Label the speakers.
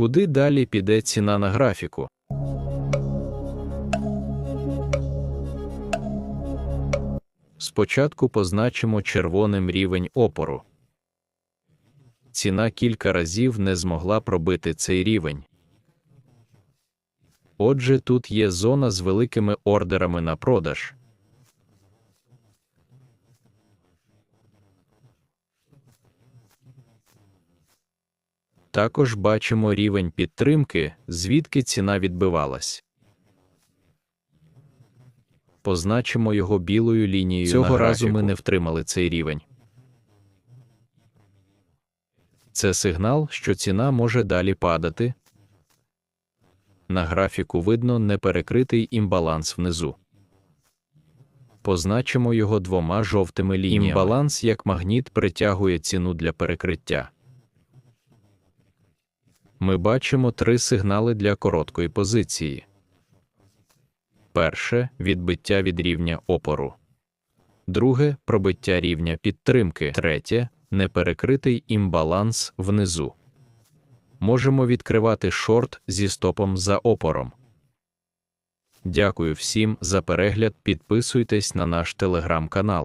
Speaker 1: Куди далі піде ціна на графіку? Спочатку позначимо червоним рівень опору. Ціна кілька разів не змогла пробити цей рівень. Отже, тут є зона з великими ордерами на продаж. Також бачимо рівень підтримки, звідки ціна відбивалась. Позначимо його білою лінією. Цього
Speaker 2: на
Speaker 1: разу ми не втримали цей рівень. Це сигнал, що ціна може далі падати. На графіку видно неперекритий імбаланс внизу. Позначимо його двома жовтими лініями. Імбаланс як магніт притягує ціну для перекриття. Ми бачимо три сигнали для короткої позиції. Перше відбиття від рівня опору. Друге пробиття рівня підтримки. Третє неперекритий імбаланс внизу. Можемо відкривати шорт зі стопом за опором. Дякую всім за перегляд. Підписуйтесь на наш телеграм-канал.